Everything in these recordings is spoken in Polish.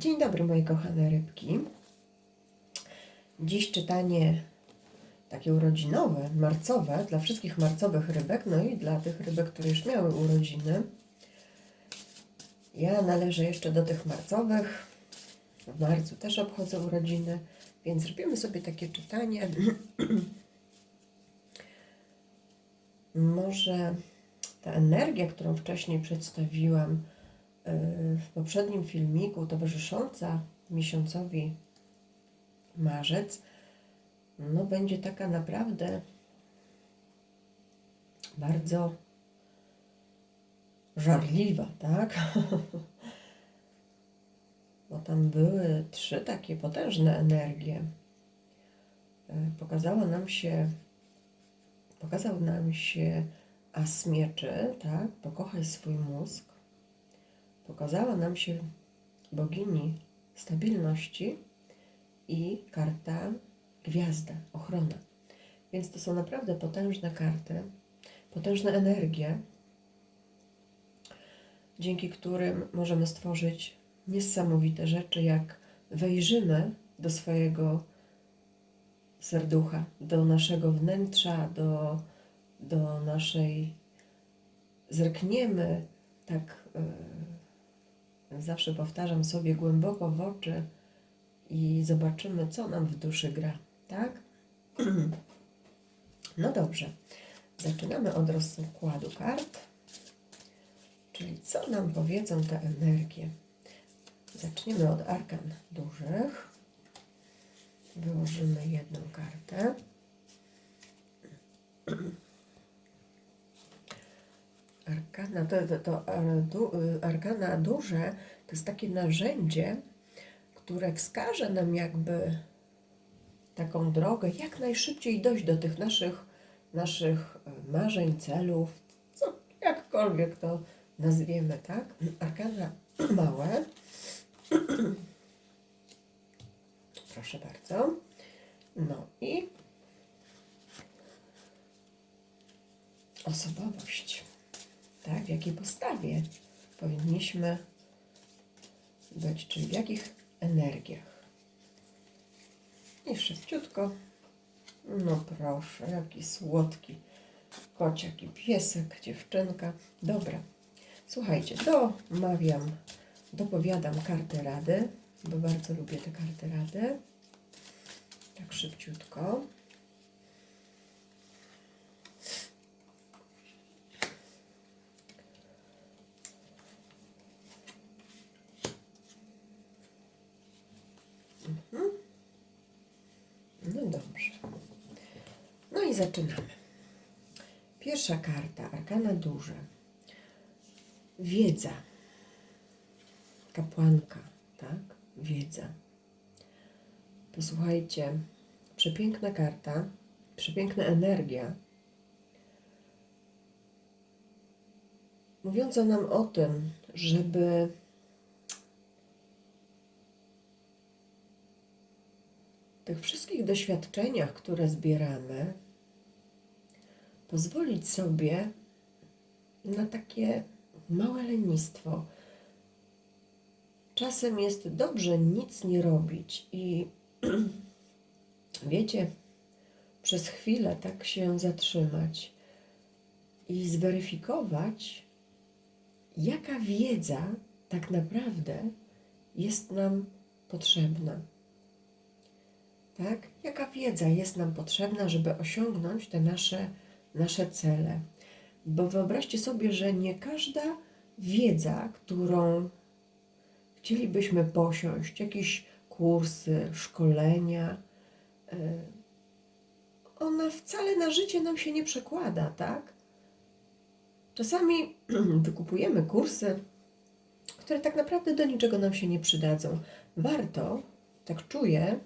Dzień dobry moje kochane rybki. Dziś czytanie takie urodzinowe, marcowe, dla wszystkich marcowych rybek, no i dla tych rybek, które już miały urodziny. Ja należę jeszcze do tych marcowych. W marcu też obchodzę urodziny, więc zrobimy sobie takie czytanie. Może ta energia, którą wcześniej przedstawiłam w poprzednim filmiku, towarzysząca miesiącowi marzec, no będzie taka naprawdę bardzo żarliwa, tak? Bo tam były trzy takie potężne energie. Y, Pokazała nam się, pokazał nam się as mieczy, tak? Pokochaj swój mózg. Pokazała nam się bogini stabilności i karta gwiazda, ochrona. Więc to są naprawdę potężne karty, potężne energie, dzięki którym możemy stworzyć niesamowite rzeczy, jak wejrzymy do swojego serducha, do naszego wnętrza, do, do naszej. Zerkniemy, tak yy, zawsze powtarzam sobie, głęboko w oczy i zobaczymy, co nam w duszy gra, tak? No dobrze. Zaczynamy od rozkładu kart. Czyli co nam powiedzą te energie? Zaczniemy od arkan dużych. Wyłożymy jedną kartę. Arkana, to, to, to e, y, arkana duże to jest takie narzędzie, które wskaże nam jakby taką drogę, jak najszybciej dojść do tych naszych, naszych e, marzeń, celów, co, jakkolwiek to nazwiemy, tak? Arkana małe. Proszę bardzo. No i osobowość. Tak, w jakiej postawie powinniśmy być, czyli w jakich energiach. I szybciutko. No proszę, jaki słodki kociak i piesek, dziewczynka. Dobra, słuchajcie, domawiam, dopowiadam karty rady, bo bardzo lubię te karty rady. Tak szybciutko. Mhm. No dobrze. No i zaczynamy. Pierwsza karta, arkana duże. Wiedza. Kapłanka, tak? Wiedza. Posłuchajcie, przepiękna karta, przepiękna energia. Mówiąca nam o tym, żeby tych wszystkich doświadczeniach, które zbieramy, pozwolić sobie na takie małe lenistwo. Czasem jest dobrze nic nie robić i wiecie, przez chwilę tak się zatrzymać i zweryfikować, jaka wiedza tak naprawdę jest nam potrzebna. Tak? Jaka wiedza jest nam potrzebna, żeby osiągnąć te nasze, nasze cele? Bo wyobraźcie sobie, że nie każda wiedza, którą chcielibyśmy posiąść, jakieś kursy, szkolenia, y, ona wcale na życie nam się nie przekłada, tak? Czasami wykupujemy kursy, które tak naprawdę do niczego nam się nie przydadzą. Warto, tak czuję,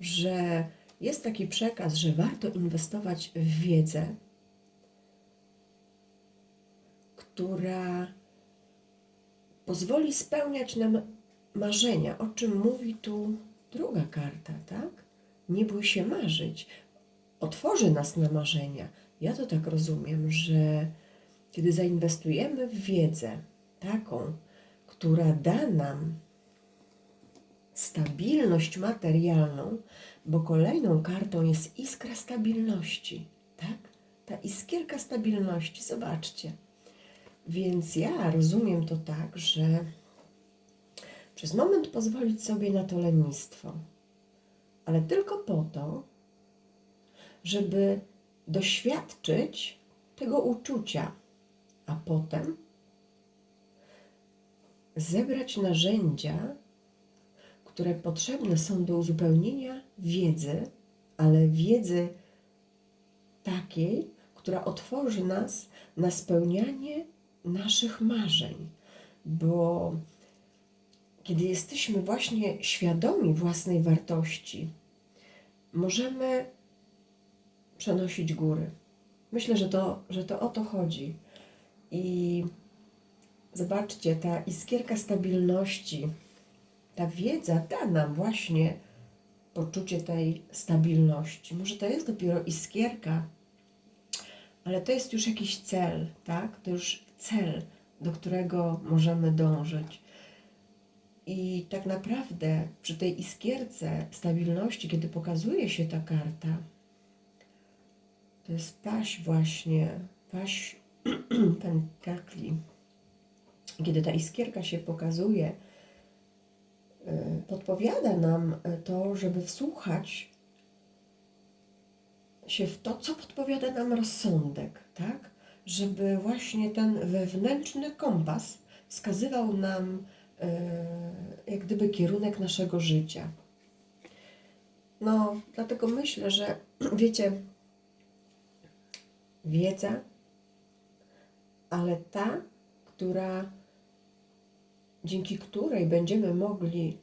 że jest taki przekaz, że warto inwestować w wiedzę, która pozwoli spełniać nam marzenia, o czym mówi tu druga karta, tak? Nie bój się marzyć. Otworzy nas na marzenia. Ja to tak rozumiem, że kiedy zainwestujemy w wiedzę taką, która da nam stabilność materialną, bo kolejną kartą jest iskra stabilności, tak? Ta iskierka stabilności, zobaczcie. Więc ja rozumiem to tak, że przez moment pozwolić sobie na to lenistwo, ale tylko po to, żeby doświadczyć tego uczucia, a potem zebrać narzędzia, które potrzebne są do uzupełnienia wiedzy, ale wiedzy takiej, która otworzy nas na spełnianie naszych marzeń, bo kiedy jesteśmy właśnie świadomi własnej wartości, możemy przenosić góry. Myślę, że to, że to o to chodzi. I zobaczcie, ta iskierka stabilności, ta wiedza da nam właśnie poczucie tej stabilności. Może to jest dopiero iskierka, ale to jest już jakiś cel, tak? To już cel, do którego możemy dążyć. I tak naprawdę przy tej iskierce stabilności, kiedy pokazuje się ta karta, to jest paść właśnie, paść pentakli. Kiedy ta iskierka się pokazuje, podpowiada nam y, to, żeby wsłuchać się w to, co podpowiada nam rozsądek, tak? Żeby właśnie ten wewnętrzny kompas wskazywał nam y, jak gdyby kierunek naszego życia. No, dlatego myślę, że wiecie, wiedza, ale ta, która dzięki której będziemy mogli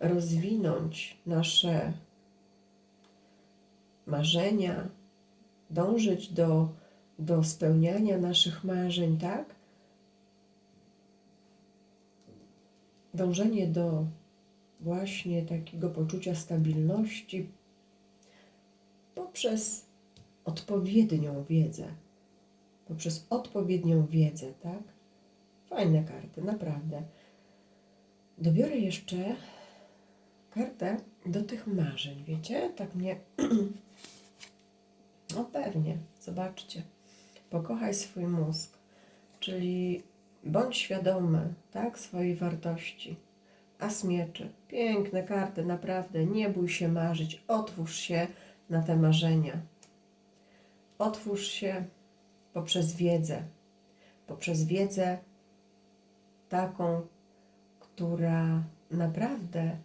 rozwinąć nasze marzenia, dążyć do, do spełniania naszych marzeń, tak? Dążenie do właśnie takiego poczucia stabilności poprzez odpowiednią wiedzę. Poprzez odpowiednią wiedzę, tak? Fajne karty, naprawdę. Dobiorę jeszcze kartę do tych marzeń, wiecie? Tak mnie. No pewnie, zobaczcie. Pokochaj swój mózg, czyli bądź świadomy, tak, swojej wartości. As mieczy. Piękne karty, naprawdę. Nie bój się marzyć. Otwórz się na te marzenia. Otwórz się poprzez wiedzę. Poprzez wiedzę taką, która naprawdę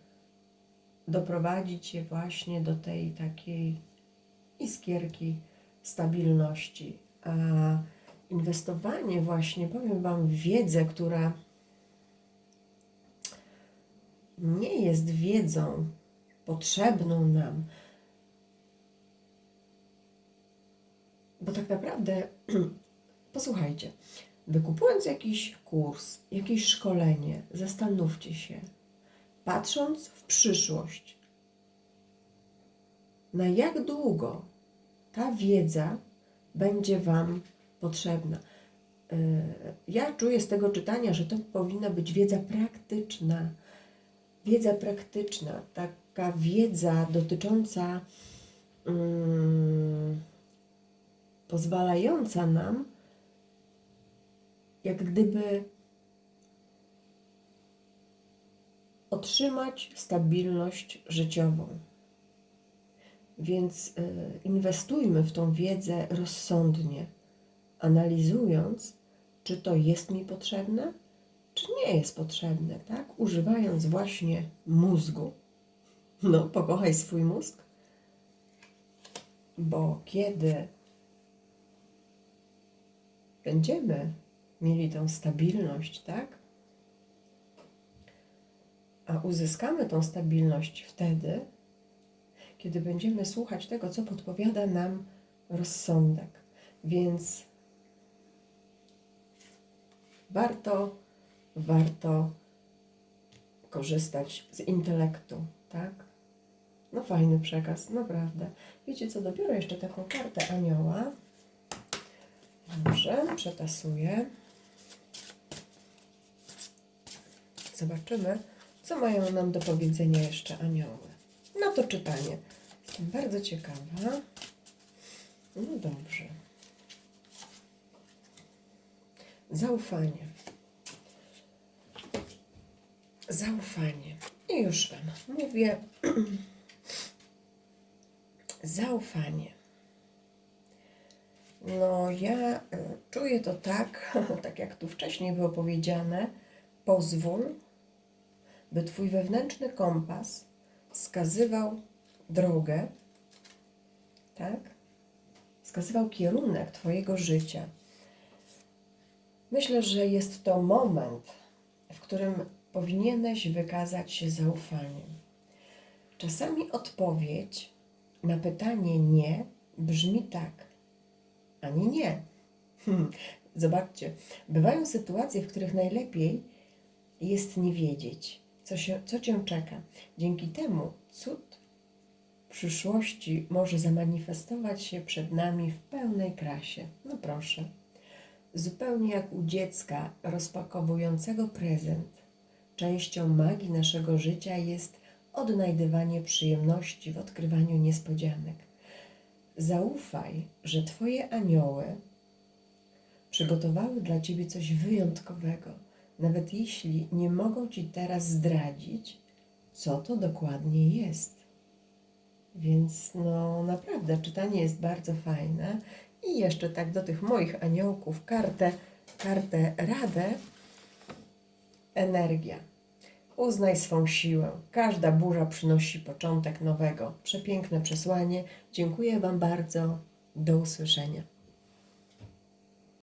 doprowadzi Cię właśnie do tej takiej iskierki stabilności. A inwestowanie właśnie, powiem Wam, w wiedzę, która nie jest wiedzą potrzebną nam, bo tak naprawdę, posłuchajcie, wykupując jakiś kurs, jakieś szkolenie, zastanówcie się, patrząc w przyszłość, na jak długo ta wiedza będzie Wam potrzebna. Yy, Ja czuję z tego czytania, że to powinna być wiedza praktyczna. Wiedza praktyczna, taka wiedza dotycząca, mm, pozwalająca nam, jak gdyby otrzymać stabilność życiową. Więc y, inwestujmy w tą wiedzę rozsądnie, analizując, czy to jest mi potrzebne, czy nie jest potrzebne, tak? Używając właśnie mózgu. No, pokochaj swój mózg, bo kiedy będziemy mieli tą stabilność, tak? A uzyskamy tą stabilność wtedy, kiedy będziemy słuchać tego, co podpowiada nam rozsądek. Więc warto, warto korzystać z intelektu, tak? No fajny przekaz, naprawdę. Wiecie co, dopiero jeszcze taką kartę anioła. Dobrze, przetasuję. Zobaczymy, Co mają nam do powiedzenia jeszcze anioły? No to czytanie. Jestem bardzo ciekawa. No dobrze. Zaufanie. Zaufanie. I już Wam mówię. Zaufanie. No, ja y, czuję to tak, tak jak tu wcześniej było powiedziane. Pozwól, by Twój wewnętrzny kompas wskazywał drogę, tak? Wskazywał kierunek Twojego życia. Myślę, że jest to moment, w którym powinieneś wykazać się zaufaniem. Czasami odpowiedź na pytanie nie brzmi tak, ani nie. Hmm. Zobaczcie, bywają sytuacje, w których najlepiej jest nie wiedzieć, co, się, co cię czeka. Dzięki temu cud przyszłości może zamanifestować się przed nami w pełnej krasie. No proszę. Zupełnie jak u dziecka rozpakowującego prezent, częścią magii naszego życia jest odnajdywanie przyjemności w odkrywaniu niespodzianek. Zaufaj, że Twoje anioły przygotowały dla Ciebie coś wyjątkowego, nawet jeśli nie mogą Ci teraz zdradzić, co to dokładnie jest. Więc no naprawdę czytanie jest bardzo fajne. I jeszcze tak do tych moich aniołków kartę, kartę radę. Energia. Uznaj swą siłę. Każda burza przynosi początek nowego. Przepiękne przesłanie. Dziękuję Wam bardzo. Do usłyszenia.